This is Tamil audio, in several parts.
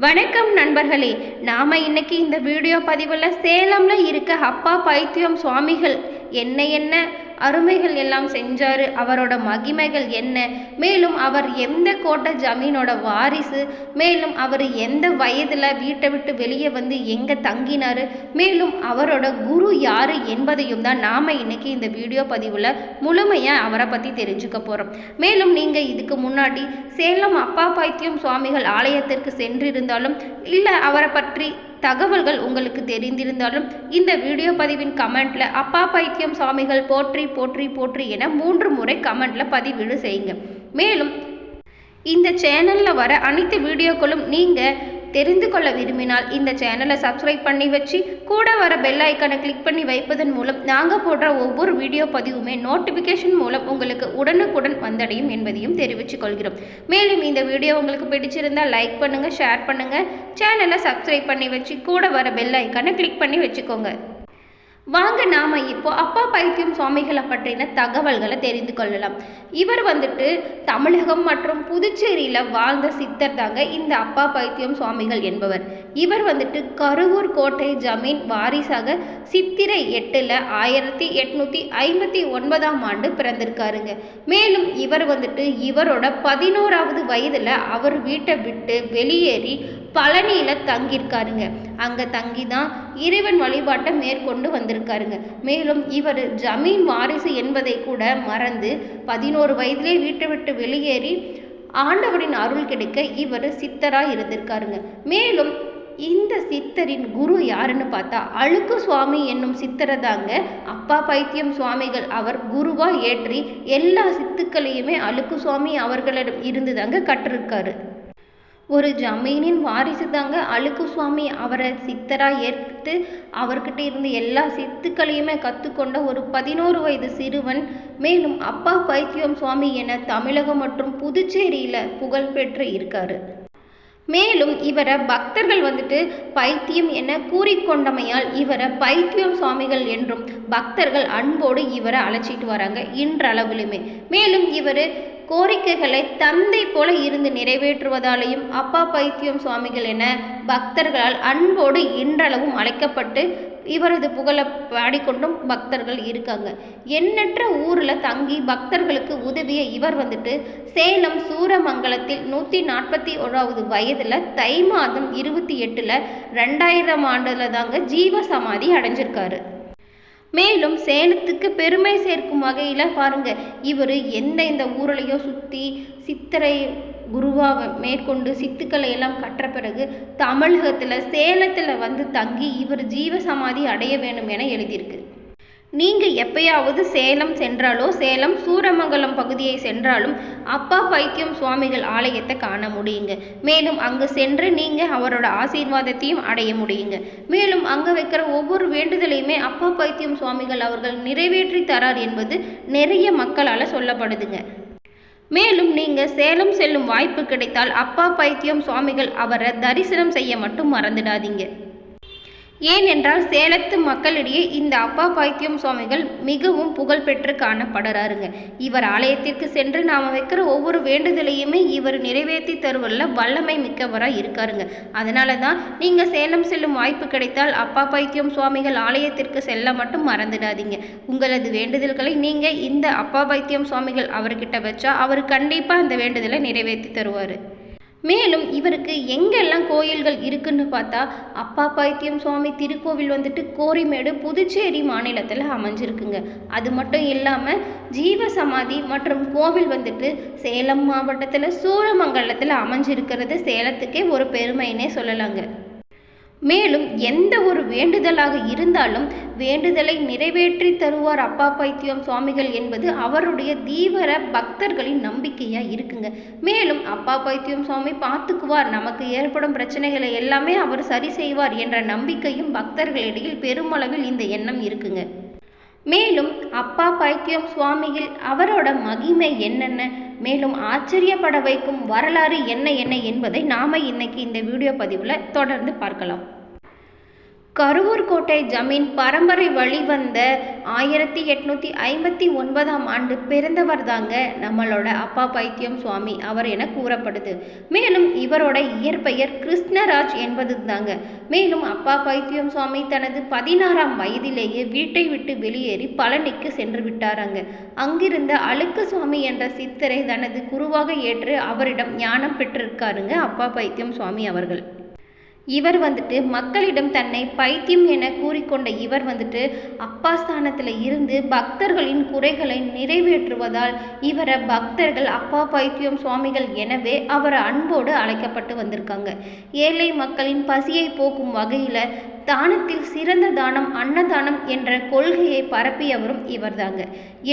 வணக்கம் நண்பர்களே நாம இன்னைக்கு இந்த வீடியோ பதிவில் சேலம்ல இருக்க அப்பா பைத்தியம் சுவாமிகள் என்ன என்ன? அருமைகள் எல்லாம் செஞ்சாரு. அவரோட மகிமைகள் என்ன? மேலும் அவர் எந்த கோட்டை ஜமீனோட வாரிசு? மேலும் அவர் எந்த வயதில் வீட்டை விட்டு வெளியே வந்து எங்கே தங்கினாரு? மேலும் அவரோட குரு யார் என்பதையும் தான் நாம் இன்னைக்கு இந்த வீடியோ பதிவில் முழுமையாக அவரை பற்றி தெரிஞ்சுக்க போகிறோம் மேலும் நீங்கள் இதுக்கு முன்னாடி சேலம் அப்பா பாய்த்தியம் சுவாமிகள் ஆலயத்திற்கு சென்றிருந்தாலும் இல்லை அவரை பற்றி தகவல்கள் உங்களுக்கு தெரிந்திருந்தாலும் இந்த வீடியோ பதிவின் கமெண்ட்ல அப்பா பைத்தியம் சுவாமிகள் போற்றி போற்றி போற்றி என மூன்று முறை கமெண்ட்ல பதிவீடு செய்யுங்க. மேலும் இந்த சேனல்ல வர அனைத்து வீடியோக்களும் நீங்க தெரிந்து கொள்ள விரும்பினால் இந்த சேனலை சப்ஸ்கிரைப் பண்ணி வச்சு கூட வர பெல் ஐக்கனை கிளிக் பண்ணி வைப்பதன் மூலம் நாங்கள் போடுற ஒவ்வொரு வீடியோ பதிவுமே நோட்டிஃபிகேஷன் மூலம் உங்களுக்கு உடனுக்குடன் வந்தடையும் என்பதையும் தெரிவித்துக் கொள்கிறோம். மேலும் இந்த வீடியோ உங்களுக்கு பிடிச்சிருந்தால் லைக் பண்ணுங்கள் ஷேர் பண்ணுங்கள் சேனலை சப்ஸ்கிரைப் பண்ணி வச்சு கூட வர பெல் ஐக்கனை கிளிக் பண்ணி வச்சுக்கோங்க. வாங்க நாம இப்போ அப்பா பைத்தியம் சுவாமிகளை பற்றின தகவல்களை தெரிந்து கொள்ளலாம். இவர் வந்துட்டு தமிழகம் மற்றும் புதுச்சேரியில் வாழ்ந்த சித்தர் தாங்க இந்த அப்பா பைத்தியம் சுவாமிகள் என்பவர். இவர் வந்துட்டு கருவூர் கோட்டை ஜமீன் வாரிசாக சித்திரை எட்டில் ஆயிரத்தி எட்நூற்றி ஐம்பத்தி ஒன்பதாம் ஆண்டு பிறந்திருக்காருங்க. மேலும் இவர் வந்துட்டு இவரோட பதினோராவது வயதில் அவர் வீட்டை விட்டு வெளியேறி பழனியில் தங்கியிருக்காருங்க. அங்கே தங்கி தான் இறைவன் வழிபாட்டை மேற்கொண்டு வந்திருக்காருங்க. மேலும் இவர் ஜமீன் வாரிசு என்பதை கூட மறந்து பதினோரு வயதிலே வீட்டை விட்டு வெளியேறி ஆண்டவரின் அருள் கிடைக்க இவர் சித்தராக இருந்திருக்காருங்க. மேலும் இந்த சித்தரின் குரு யாருன்னு பார்த்தா அழுக்கு சுவாமி என்னும் சித்தரை தாங்க அப்பா பைத்தியம் சுவாமிகள் அவர் குருவாக ஏற்றி எல்லா சித்துக்களையுமே அழுக்கு சுவாமி அவர்களிடம் இருந்து தாங்க கற்றிருக்காரு. ஒரு ஜமீனின் வாரிசு தாங்க அழுக்கு சுவாமி அவரை சித்தராக ஏற்று அவர்கிட்ட இருந்து எல்லா சித்துக்களையுமே கற்றுக்கொண்ட ஒரு பதினோரு வயது சிறுவன். மேலும் அப்பா பைத்தியம் சுவாமி என தமிழகம் மற்றும் புதுச்சேரியில் புகழ்பெற்று இருக்காரு. மேலும் இவரை பக்தர்கள் வந்துட்டு பைத்தியம் என கூறிக்கொண்டமையால் இவரை பைத்தியம் சுவாமிகள் என்றும் பக்தர்கள் அன்போடு இவரை அழைச்சிட்டு வராங்க இன்றளவிலுமே. மேலும் இவர் கோரிக்கைகளை தந்தை போல இருந்து நிறைவேற்றுவதாலேயும் அப்பா பைத்தியம் சுவாமிகள் என பக்தர்களால் அன்போடு இன்றளவும் அழைக்கப்பட்டு இவரது புகழை பாடிக்கொண்டும் பக்தர்கள் இருக்காங்க. எண்ணற்ற ஊரில் தங்கி பக்தர்களுக்கு உதவிய இவர் வந்துட்டு சேலம் சூரமங்கலத்தில் நூற்றி நாற்பத்தி ஓராவது வயதில் தை மாதம் இருபத்தி எட்டில் ரெண்டாயிரம் ஆண்டில் தாங்க ஜீவ சமாதி அடைஞ்சிருக்காரு. மேலும் சேலத்துக்கு பெருமை சேர்க்கும் வகையில் பாருங்க. இவர் எந்த இந்த ஊரலையோ சுற்றி சித்திரை குருவாக மேற்கொண்டு சித்துக்களை எல்லாம் கற்ற பிறகு தமிழகத்தில் சேலத்தில் வந்து தங்கி இவர் ஜீவசமாதி அடைய வேண்டும் என எழுதியிருக்கு. நீங்கள் எப்பயாவது சேலம் சென்றாலோ சேலம் சூரமங்கலம் பகுதியை சென்றாலும் அப்பா பைத்தியம் சுவாமிகள் ஆலயத்தை காண முடியுங்க. மேலும் அங்கு சென்று நீங்கள் அவரோட ஆசீர்வாதத்தையும் அடைய முடியுங்க. மேலும் அங்கே வைக்கிற ஒவ்வொரு வேண்டுதலையுமே அப்பா பைத்தியம் சுவாமிகள் அவர்கள் நிறைவேற்றி தரார் என்பது நிறைய மக்களால் சொல்லப்படுதுங்க. மேலும் நீங்கள் சேலம் செல்லும் வாய்ப்பு கிடைத்தால் அப்பா பைத்தியம் சுவாமிகள் அவரை தரிசனம் செய்ய மட்டும் மறந்துடாதீங்க. ஏனென்றால் சேலத்து மக்களிடையே இந்த அப்பா பைத்தியம் சுவாமிகள் மிகவும் புகழ்பெற்று காணப்படுறாருங்க. இவர் ஆலயத்திற்கு சென்று நாம் வைக்கிற ஒவ்வொரு வேண்டுதலையுமே இவர் நிறைவேற்றி தருவதில் வல்லமை மிக்கவராக இருக்காருங்க. அதனால தான் நீங்கள் சேலம் செல்லும் வாய்ப்பு கிடைத்தால் அப்பா பைத்தியம் சுவாமிகள் ஆலயத்திற்கு செல்ல மட்டும் மறந்துடாதீங்க. உங்களது வேண்டுதல்களை நீங்கள் இந்த அப்பா பைத்தியம் சுவாமிகள் அவர்கிட்ட வச்சா அவர் கண்டிப்பாக அந்த வேண்டுதலை நிறைவேற்றி தருவார். மேலும் இவருக்கு எங்கெல்லாம் கோயில்கள் இருக்குன்னு பார்த்தா அப்பா பைத்தியம் சுவாமி திருக்கோவில் வந்துட்டு கோரிமேடு புதுச்சேரி மாநிலத்தில் அமைஞ்சிருக்குங்க. அது மட்டும் இல்லாமல் ஜீவ சமாதி மற்றும் கோவில் வந்துட்டு சேலம் மாவட்டத்தில் சூரமங்கலத்தில் அமைஞ்சிருக்கிறது. சேலத்துக்கே ஒரு பெருமைன்னே சொல்லலாங்க. மேலும் எந்த ஒரு வேண்டுதலாக இருந்தாலும் வேண்டுதலை நிறைவேற்றி தருவார் அப்பா பைத்தியம் சுவாமிகள் என்பது அவருடைய தீவிர பக்தர்களின் நம்பிக்கையாக இருக்குங்க. மேலும் அப்பா பைத்தியம் சுவாமி பார்த்துக்குவார். நமக்கு ஏற்படும் பிரச்சனைகளை எல்லாமே அவர் சரி செய்வார் என்ற நம்பிக்கையும் பக்தர்களிடையில் பெருமளவில் இந்த எண்ணம் இருக்குங்க. மேலும் அப்பா பைத்தியம் சுவாமியில் அவரோட மகிமை என்னென்ன? மேலும் ஆச்சரியப்பட வைக்கும் வரலாறு என்ன என்ன என்பதை நாம இன்னைக்கு இந்த வீடியோ பதிவில் தொடர்ந்து பார்க்கலாம். கருவூர் கோட்டை ஜமீன் பரம்பரை வழி வந்த ஆயிரத்தி எட்நூற்றி ஐம்பத்தி ஒன்பதாம் ஆண்டு பிறந்தவர் தாங்க நம்மளோட அப்பா பைத்தியம் சுவாமி அவர் என கூறப்படுது. மேலும் இவரோட இயற்பெயர் கிருஷ்ணராஜ் என்பது தாங்க மேலும் அப்பா பைத்தியம் சுவாமி தனது பதினாறாம் வயதிலேயே வீட்டை விட்டு வெளியேறி பழனிக்கு சென்று விட்டாராங்க. அங்கிருந்த அழுக்கு சுவாமி என்ற சித்தரை தனது குருவாக ஏற்று அவரிடம் ஞானம் பெற்றிருக்காருங்க அப்பா பைத்தியம் சுவாமி அவர்கள். இவர் வந்துட்டு மக்களிடம் தன்னை பைத்தியம் என கூறிக்கொண்ட இவர் வந்துட்டு அப்பா ஸ்தானத்தில் இருந்து பக்தர்களின் குறைகளை நிறைவேற்றுவதால் இவரை பக்தர்கள் அப்பா பைத்தியம் சுவாமிகள் எனவே அவர் அன்போடு அழைக்கப்பட்டு வந்திருக்காங்க. ஏழை மக்களின் பசியை போக்கும் வகையில் தானத்தில் சிறந்த தானம் அன்னதானம் என்ற கொள்கையை பரப்பியவரும் இவர்தாங்க.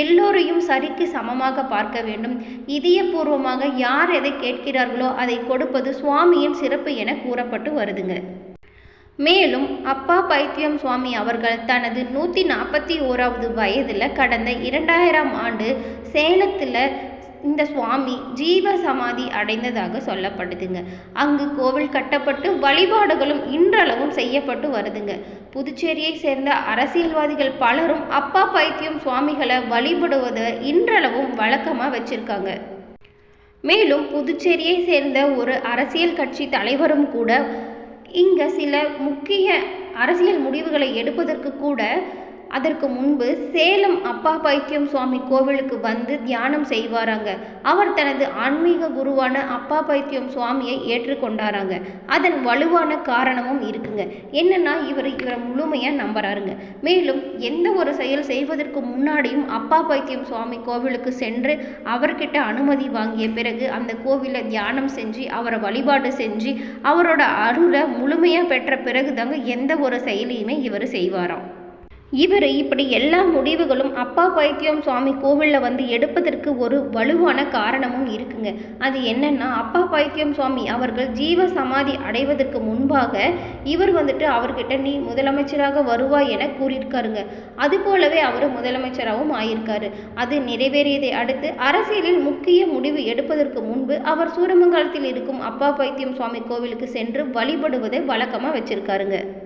எல்லோரையும் சரிக்கு சமமாக பார்க்க வேண்டும். இதயபூர்வமாக யார் எதை கேட்கிறார்களோ அதை கொடுப்பது சுவாமியின் சிறப்பு என கூறப்பட்டு வருதுங்க. மேலும் அப்பா பைத்தியம் சுவாமி அவர்கள் தனது நூற்றி நாற்பத்தி ஓராவது வயதில் கடந்த இரண்டாயிரம் ஆண்டு சேலத்தில் இந்த சுவாமி ஜீவ சமாதி அடைந்ததாக சொல்லப்படுதுங்க. அங்கு கோவில் கட்டப்பட்டு வழிபாடுகளும் இன்றளவும் செய்யப்பட்டு வருதுங்க. புதுச்சேரியை சேர்ந்த அரசியல்வாதிகள் பலரும் அப்பா பைத்தியம் சுவாமிகளை வழிபடுவதை இன்றளவும் வழக்கமாக வச்சிருக்காங்க. மேலும் புதுச்சேரியை சேர்ந்த ஒரு அரசியல் கட்சி தலைவரும் கூட இங்கே சில முக்கிய அரசியல் முடிவுகளை எடுப்பதற்கு கூட அதற்கு முன்பு சேலம் அப்பா பைத்தியம் சுவாமி கோவிலுக்கு வந்து தியானம் செய்வாராங்க. அவர் தனது ஆன்மீக குருவான அப்பா பைத்தியம் சுவாமியை ஏற்றுக்கொண்டாராங்க. அதன் வலுவான காரணமும் இருக்குங்க. என்னன்னா இவர் இவரை முழுமையாக நம்புறாருங்க. மேலும் எந்த ஒரு செயல் செய்வதற்கு முன்னாடியும் அப்பா பைத்தியம் சுவாமி கோவிலுக்கு சென்று அவர்கிட்ட அனுமதி வாங்கிய பிறகு அந்த கோவிலை தியானம் செஞ்சு அவரை வழிபாடு செஞ்சு அவரோட அருளை முழுமையாக பெற்ற பிறகு தாங்க எந்த ஒரு செயலையுமே இவர் செய்வாராம். இவர் இப்படி எல்லா முடிவுகளும் அப்பா பைத்தியம் சுவாமி கோவிலில் வந்து எடுப்பதற்கு ஒரு வலுவான காரணமும் இருக்குங்க. அது என்னன்னா அப்பா பைத்தியம் சுவாமி அவர்கள் ஜீவ சமாதி அடைவதற்கு முன்பாக இவர் வந்துட்டு அவர்கிட்ட நீ முதலமைச்சராக வருவாய் என கூறியிருக்காருங்க. அது போலவே அவர் முதலமைச்சராகவும் ஆயிருக்காரு. அது நிறைவேறியதை அடுத்து அரசியலில் முக்கிய முடிவு எடுப்பதற்கு முன்பு அவர் சூரமங்கலத்தில் இருக்கும் அப்பா பைத்தியம் சுவாமி கோவிலுக்கு சென்று வழிபடுவதை வழக்கமாக வச்சிருக்காருங்க.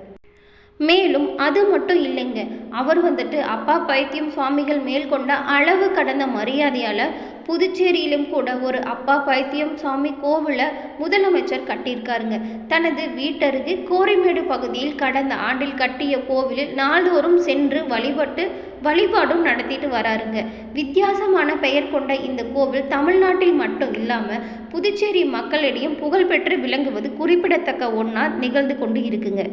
மேலும் அது மட்டும் இல்லைங்க. அவர் வந்துட்டு அப்பா பைத்தியம் சுவாமிகள் மேல் கொண்ட அளவு கடந்த மரியாதையால் புதுச்சேரியிலும் கூட ஒரு அப்பா பைத்தியம் சுவாமி கோவிலை முதலமைச்சர் கட்டியிருக்காருங்க. தனது வீட்டருகே கோரிமேடு பகுதியில் கடந்த ஆண்டில் கட்டிய கோவிலில் நாள்தோறும் சென்று வழிபட்டு வழிபாடும் நடத்திட்டு வராருங்க. வித்தியாசமான பெயர் கொண்ட இந்த கோவில் தமிழ்நாட்டில் மட்டும் இல்லாமல் புதுச்சேரி மக்களிடையும் புகழ்பெற்று விளங்குவது குறிப்பிடத்தக்க ஒன்றா நிகழ்ந்து கொண்டு இருக்குங்க.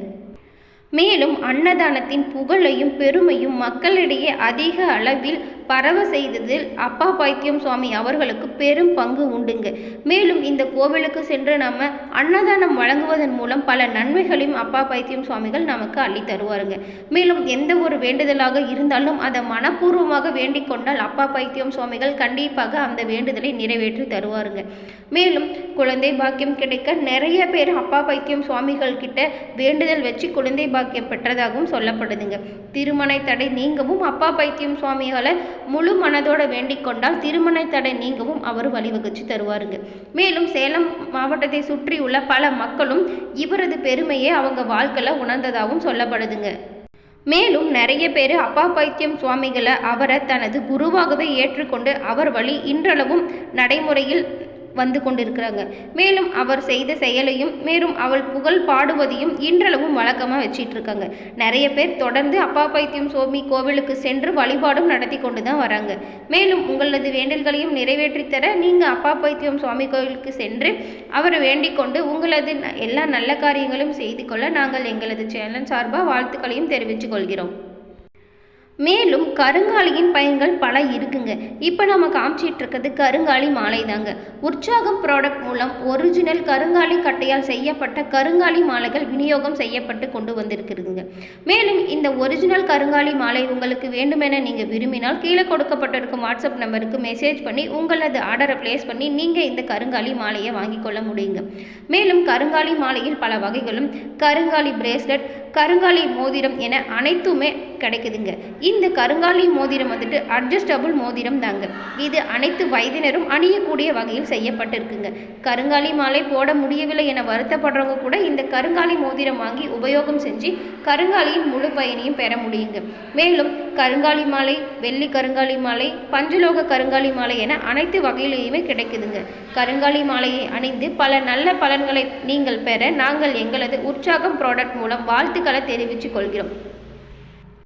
மேலும் அன்னதானத்தின் புகழையும் பெருமையும் மக்களிடையே அதிக அளவில் பரவ செய்ததில் அப்பா பைத்தியம் சுவாமி அவர்களுக்கு பெரும் பங்கு உண்டுங்க. மேலும் இந்த கோவிலுக்கு சென்று நம்ம அன்னதானம் வழங்குவதன் மூலம் பல நன்மைகளையும் அப்பா பைத்தியம் சுவாமிகள் நமக்கு அள்ளி தருவாருங்க. மேலும் எந்த ஒரு வேண்டுதலாக இருந்தாலும் அதை மனப்பூர்வமாக வேண்டிக் கொண்டால் அப்பா பைத்தியம் சுவாமிகள் கண்டிப்பாக அந்த வேண்டுதலை நிறைவேற்றி தருவாருங்க. மேலும் குழந்தை பாக்கியம் கிடைக்க நிறைய பேர் அப்பா பைத்தியம் சுவாமிகள் கிட்ட வேண்டுதல் வச்சு குழந்தை பாக்கியம் பெற்றதாகவும் சொல்லப்படுதுங்க. திருமண தடை நீங்கவும் அப்பா பைத்தியம் சுவாமிகளை முழு மனதோட வேண்டிக் கொண்டால் திருமண தடை நீங்கவும் அவர் வழிவகுச்சு தருவாருங்க. மேலும் சேலம் மாவட்டத்தை சுற்றியுள்ள பல மக்களும் இவரது பெருமையை அவங்க வாழ்க்கையில் உணர்ந்ததாகவும் சொல்லப்படுதுங்க. மேலும் நிறைய பேர் அப்பா பைத்தியம் சுவாமிகளை அவரை தனது குருவாகவே ஏற்றுக்கொண்டு அவர் வழி இன்றளவும் நடைமுறையில் வந்து கொண்டிருக்கிறாங்க. மேலும் அவர் செய்த செயலையும் மேலும் அவள் புகழ் பாடுவதையும் இன்றளவும் வழக்கமாக வச்சிட்டு இருக்காங்க நிறைய பேர் தொடர்ந்து அப்பா பைத்தியம் சுவாமி கோவிலுக்கு சென்று வழிபாடும் நடத்தி கொண்டு தான் வராங்க. மேலும் உங்களது வேண்டல்களையும் நிறைவேற்றி தர நீங்கள் அப்பா பைத்தியம் சுவாமி கோவிலுக்கு சென்று அவரை வேண்டிக் கொண்டு உங்களது எல்லா நல்ல காரியங்களும் செய்து கொள்ள நாங்கள் எங்களது சேனல் சார்பாக வாழ்த்துக்களையும் தெரிவித்துக் கொள்கிறோம். மேலும் கருங்காலியின் பயன்கள் பல இருக்குங்க. இப்போ நம்ம காமிச்சிட்டு இருக்கிறது கருங்காலி மாலை தாங்க உற்சாகம் ப்ராடக்ட் மூலம் ஒரிஜினல் கருங்காலி கட்டையால் செய்யப்பட்ட கருங்காலி மாலைகள் விநியோகம் செய்யப்பட்டு கொண்டு வந்திருக்குதுங்க. மேலும் இந்த ஒரிஜினல் கருங்காலி மாலை உங்களுக்கு வேண்டுமென நீங்கள் விரும்பினால் கீழே கொடுக்கப்பட்டிருக்கும் வாட்ஸ்அப் நம்பருக்கு மெசேஜ் பண்ணி உங்களது ஆர்டரை ப்ளேஸ் பண்ணி நீங்கள் இந்த கருங்காலி மாலையை வாங்கிக் கொள்ள முடியுங்க. மேலும் கருங்காலி மாலையில் பல வகைகளும் கருங்காலி பிரேஸ்லெட் கருங்காலி மோதிரம் என அனைத்துமே கிடைக்குதுங்க. இந்த கருங்காலி மோதிரம் வந்துட்டு அட்ஜஸ்டபுள் மோதிரம் தாங்க. இது அனைத்து வயதினரும் அணியக்கூடிய வகையில் செய்யப்பட்டிருக்குங்க. கருங்காலி மாலை போட முடியவில்லை என வருத்தப்படுறவங்க கூட இந்த கருங்காலி மோதிரம் வாங்கி உபயோகம் செஞ்சு கருங்காலியின் முழு பயனையும் பெற முடியுங்க. மேலும் கருங்காலி மாலை வெள்ளி கருங்காலி மாலை பஞ்சலோக கருங்காலி மாலை என அனைத்து வகையிலேயுமே கிடைக்குதுங்க. கருங்காலி மாலையை அணிந்து பல நல்ல பலன்களை நீங்கள் பெற நாங்கள் எங்களது உற்சாகம் ப்ராடக்ட் மூலம் வாழ்த்துக்களை தெரிவித்துக் கொள்கிறோம்.